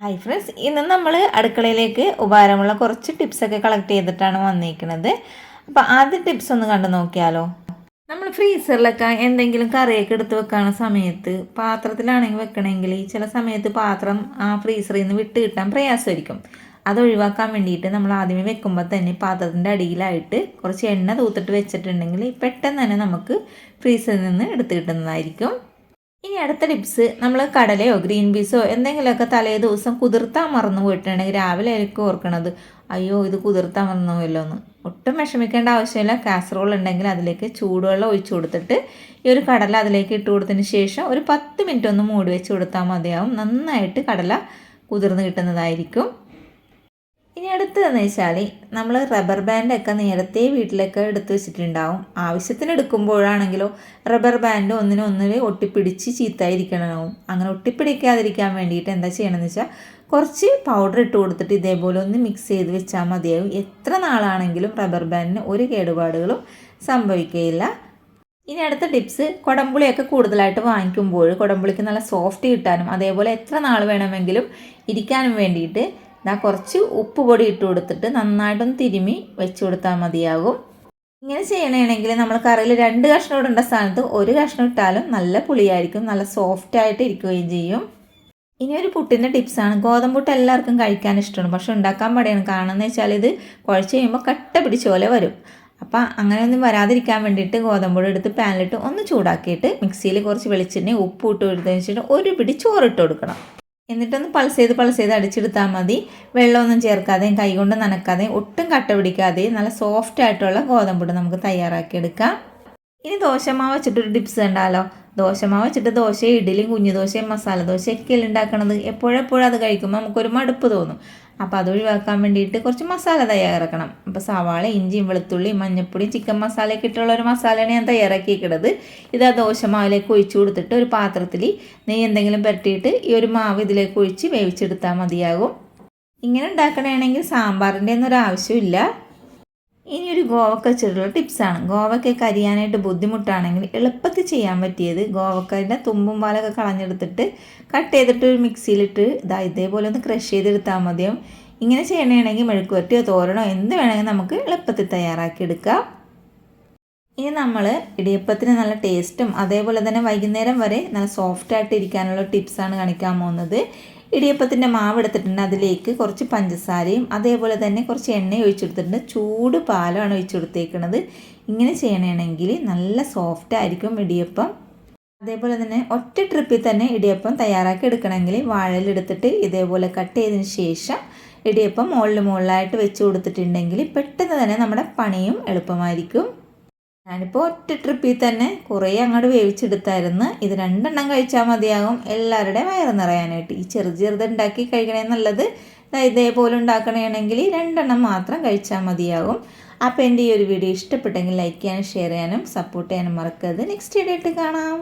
Hi friends ഇന്ന് നമ്മൾ അടുക്കളയിലേക്ക് ഉപകാരമുള്ള കുറച്ച് ടിപ്സൊക്കെ കളക്ട് ചെയ്തിട്ടാണ് വന്നിരിക്കുന്നത് അപ്പോൾ ആദ്യ ടിപ്സ് ഒന്ന് കണ്ടു നോക്കിയാലോ? നമ്മൾ ഫ്രീസറിലൊക്കെ എന്തെങ്കിലും കറിയൊക്കെ എടുത്ത് വെക്കുന്ന സമയത്ത് പാത്രത്തിലാണെങ്കിൽ വെക്കണമെങ്കിൽ ചില സമയത്ത് പാത്രം ആ ഫ്രീസറിൽ നിന്ന് വിട്ട് കിട്ടാൻ പ്രയാസമായിരിക്കും. അത് ഒഴിവാക്കാൻ വേണ്ടിയിട്ട് നമ്മൾ ആദ്യമേ വെക്കുമ്പോൾ തന്നെ പാത്രത്തിന്റെ അടിയിലായിട്ട് കുറച്ച് എണ്ണ തൂത്തിട്ട് വെച്ചിട്ടുണ്ടെങ്കിൽ പെട്ടെന്ന് തന്നെ നമുക്ക് ഫ്രീസറിൽ നിന്ന് എടുത്ത് കിട്ടുന്നതായിരിക്കും. ഇനി അടുത്ത ടിപ്സ് നമ്മൾ കടലയോ ഗ്രീൻ പീസോ എന്തെങ്കിലുമൊക്കെ തലേ ദിവസം കുതിർത്താൻ മറന്നു പോയിട്ടുണ്ടെങ്കിൽ രാവിലെ ആയിരിക്കും ഓർക്കണത്. അയ്യോ ഇത് കുതിർത്താൻ മറന്നു പോയല്ലോ എന്ന്. ഒട്ടും വിഷമിക്കേണ്ട ആവശ്യമില്ല. കാസറോൾ ഉണ്ടെങ്കിൽ അതിലേക്ക് ചൂടുവെള്ളം ഒഴിച്ചു കൊടുത്തിട്ട് ഈ ഒരു കടല അതിലേക്ക് ഇട്ട് കൊടുത്തതിന് ശേഷം ഒരു പത്ത് മിനിറ്റ് ഒന്ന് മൂടി വെച്ച് കൊടുത്താൽ മതിയാവും. നന്നായിട്ട് കടല കുതിർന്ന് കിട്ടുന്നതായിരിക്കും. അടുത്തതെന്ന് വെച്ചാൽ നമ്മൾ റബ്ബർ ബാൻഡൊക്കെ നേരത്തെ വീട്ടിലൊക്കെ എടുത്ത് വെച്ചിട്ടുണ്ടാവും. ആവശ്യത്തിന് എടുക്കുമ്പോഴാണെങ്കിലോ റബ്ബർ ബാൻഡ് ഒന്നിനും ഒന്നിൽ ഒട്ടിപ്പിടിച്ച് ചീത്തായിരിക്കണമാവും. അങ്ങനെ ഒട്ടിപ്പിടിക്കാതിരിക്കാൻ വേണ്ടിയിട്ട് എന്താ ചെയ്യണമെന്ന് വെച്ചാൽ കുറച്ച് പൗഡർ ഇട്ട് കൊടുത്തിട്ട് ഇതേപോലെ ഒന്ന് മിക്സ് ചെയ്ത് വെച്ചാൽ മതിയാവും. എത്ര നാളാണെങ്കിലും റബ്ബർ ബാൻഡിന് ഒരു കേടുപാടുകളും സംഭവിക്കുകയില്ല ഇനി അടുത്ത ടിപ്സ് കുടംപുളിയൊക്കെ കൂടുതലായിട്ട് വാങ്ങിക്കുമ്പോൾ കുടംപുളിക്ക് നല്ല സോഫ്റ്റ് കിട്ടാനും അതേപോലെ എത്ര നാൾ വേണമെങ്കിലും ഇരിക്കാനും വേണ്ടിയിട്ട് ഇതാ കുറച്ച് ഉപ്പ് പൊടി ഇട്ട് കൊടുത്തിട്ട് നന്നായിട്ടൊന്ന് തിരുമി വെച്ച് കൊടുത്താൽ മതിയാകും. ഇങ്ങനെ ചെയ്യണമെങ്കിൽ നമ്മൾ കറിയിൽ രണ്ട് കഷ്ണം ഇടേണ്ട സ്ഥാനത്ത് ഒരു കഷ്ണം ഇട്ടാലും നല്ല പുളിയായിരിക്കും നല്ല സോഫ്റ്റ് ആയിട്ട് ഇരിക്കുകയും ചെയ്യും. ഇനി ഒരു പുട്ടിന്റെ ടിപ്സാണ് ഗോതമ്പുട്ട് എല്ലാവർക്കും കഴിക്കാൻ ഇഷ്ടമാണ് പക്ഷെ ഉണ്ടാക്കാൻ പടയാണ് കാരണം എന്ന് വെച്ചാൽ ഇത് കുഴച്ച് കഴിയുമ്പോൾ കട്ട പിടിച്ച പോലെ വരും. അപ്പം അങ്ങനെയൊന്നും വരാതിരിക്കാൻ വേണ്ടിയിട്ട് ഗോതമ്പുട് എടുത്ത് പാനിലിട്ട് ഒന്ന് ചൂടാക്കിയിട്ട് മിക്സിയിൽ കുറച്ച് വെളിച്ചെണ്ണ ഉപ്പ് ഇട്ട് കൊടുത്തതിന് ശേഷം ഒരു പിടി ചോറിട്ട് കൊടുക്കണം. എന്നിട്ടൊന്ന് പൾസ് ചെയ്ത് പൾസ് ചെയ്ത് അടിച്ചെടുത്താൽ മതി. വെള്ളമൊന്നും ചേർക്കാതെയും കൈകൊണ്ട് നനക്കാതെയും ഒട്ടും കട്ട പിടിക്കാതെയും നല്ല സോഫ്റ്റ് ആയിട്ടുള്ള ഗോതമ്പുട് നമുക്ക് തയ്യാറാക്കിയെടുക്കാം. ഇനി ദോശമാവ് വെച്ചിട്ടൊരു ഡിപ്സ് കണ്ടാലോ? ദോശമാവ് വെച്ചിട്ട് ദോശ ഇഡ്ഡലിയും ദോശയും മസാല ദോശയൊക്കെ ഉണ്ടാക്കണത്? എപ്പോഴെപ്പോഴും അത് കഴിക്കുമ്പോൾ നമുക്കൊരു മടുപ്പ് തോന്നും. അപ്പോൾ അത് ഒഴിവാക്കാൻ വേണ്ടിയിട്ട് കുറച്ച് മസാല തയ്യാറാക്കണം. അപ്പോൾ സവാള ഇഞ്ചിയും വെളുത്തുള്ളിയും മഞ്ഞപ്പൊടിയും ചിക്കൻ മസാലയൊക്കെ ഇട്ടുള്ള ഒരു മസാലയാണ് ഞാൻ തയ്യാറാക്കിയിട്ടത് ഇത് ആ ദോശമാവിലേക്ക് ഒഴിച്ചു കൊടുത്തിട്ട് ഒരു പാത്രത്തിൽ നെയ്യ് എന്തെങ്കിലും പരട്ടിയിട്ട് ഈ ഒരു മാവ് ഇതിലേക്ക് ഒഴിച്ച് വേവിച്ചെടുത്താൽ മതിയാകും. ഇങ്ങനെ ഉണ്ടാക്കണമെങ്കിൽ സാമ്പാറിന്റെ ഒന്നും ആവശ്യമില്ല ഇനി ഒരു ഗോവക്ക വെച്ചിട്ടുള്ള ടിപ്സാണ്. ഗോവക്ക കരിയാനായിട്ട് ബുദ്ധിമുട്ടാണെങ്കിൽ എളുപ്പത്തിൽ ചെയ്യാൻ പറ്റിയത് ഗോവക്കയുടെ തുമ്പും പാലൊക്കെ കളഞ്ഞെടുത്തിട്ട് കട്ട് ചെയ്തിട്ട് ഒരു മിക്സിയിലിട്ട് ഇതാ ഇതേപോലെ ഒന്ന് ക്രഷ് ചെയ്തെടുത്താൽ മതിയും ഇങ്ങനെ ചെയ്യണമെങ്കിൽ മെഴുക്കുവരട്ടിയോ തോരണോ എന്ത് വേണമെങ്കിൽ നമുക്ക് എളുപ്പത്തിൽ തയ്യാറാക്കി എടുക്കാം ഇനി നമ്മൾ ഇടിയപ്പത്തിന് നല്ല ടേസ്റ്റും അതേപോലെ തന്നെ വൈകുന്നേരം വരെ നല്ല സോഫ്റ്റ് ആയിട്ട് ഇരിക്കാനുള്ള ടിപ്സാണ് കാണിക്കാൻ പോകുന്നത്. ഇടിയപ്പത്തിന്റെ മാവ് എടുത്തിട്ടുണ്ട് അതിലേക്ക് കുറച്ച് പഞ്ചസാരയും അതേപോലെ തന്നെ കുറച്ച് എണ്ണ ഒഴിച്ചെടുത്തിട്ടുണ്ട്. ചൂട് പാലമാണ് ഒഴിച്ചെടുത്തേക്കുന്നത് ഇങ്ങനെ ചെയ്യണമെങ്കിൽ നല്ല സോഫ്റ്റ് ആയിരിക്കും ഇടിയപ്പം. അതേപോലെ തന്നെ ഒറ്റ ട്രിപ്പിൽ തന്നെ ഇടിയപ്പം തയ്യാറാക്കി എടുക്കണമെങ്കിൽ വാഴലെടുത്തിട്ട് ഇതേപോലെ കട്ട് ചെയ്തതിന് ശേഷം ഇടിയപ്പം മുകളിൽ മുകളിലായിട്ട് വെച്ച് കൊടുത്തിട്ടുണ്ടെങ്കിൽ പെട്ടെന്ന് തന്നെ നമ്മുടെ പണിയും എളുപ്പമായിരിക്കും. ഞാനിപ്പോൾ ഒറ്റ ട്രിപ്പിൽ തന്നെ കുറേ അങ്ങോട്ട് വേവിച്ചെടുത്തായിരുന്നു. ഇത് രണ്ടെണ്ണം കഴിച്ചാൽ മതിയാകും. എല്ലാവരുടെയും വയറ് നിറയാനായിട്ട്. ഈ ചെറു ചെറുത് ഉണ്ടാക്കി കഴിക്കണേ നല്ലത്. ഇതേപോലെ ഉണ്ടാക്കണമെങ്കിൽ രണ്ടെണ്ണം മാത്രം കഴിച്ചാൽ മതിയാകും. അപ്പോൾ എന്റെ ഈ ഒരു വീഡിയോ ഇഷ്ടപ്പെട്ടെങ്കിൽ ലൈക്ക് ചെയ്യാനും ഷെയർ ചെയ്യാനും സപ്പോർട്ട് ചെയ്യാനും മറക്കരുത്. നെക്സ്റ്റ് വീഡിയോ ആയിട്ട് കാണാം.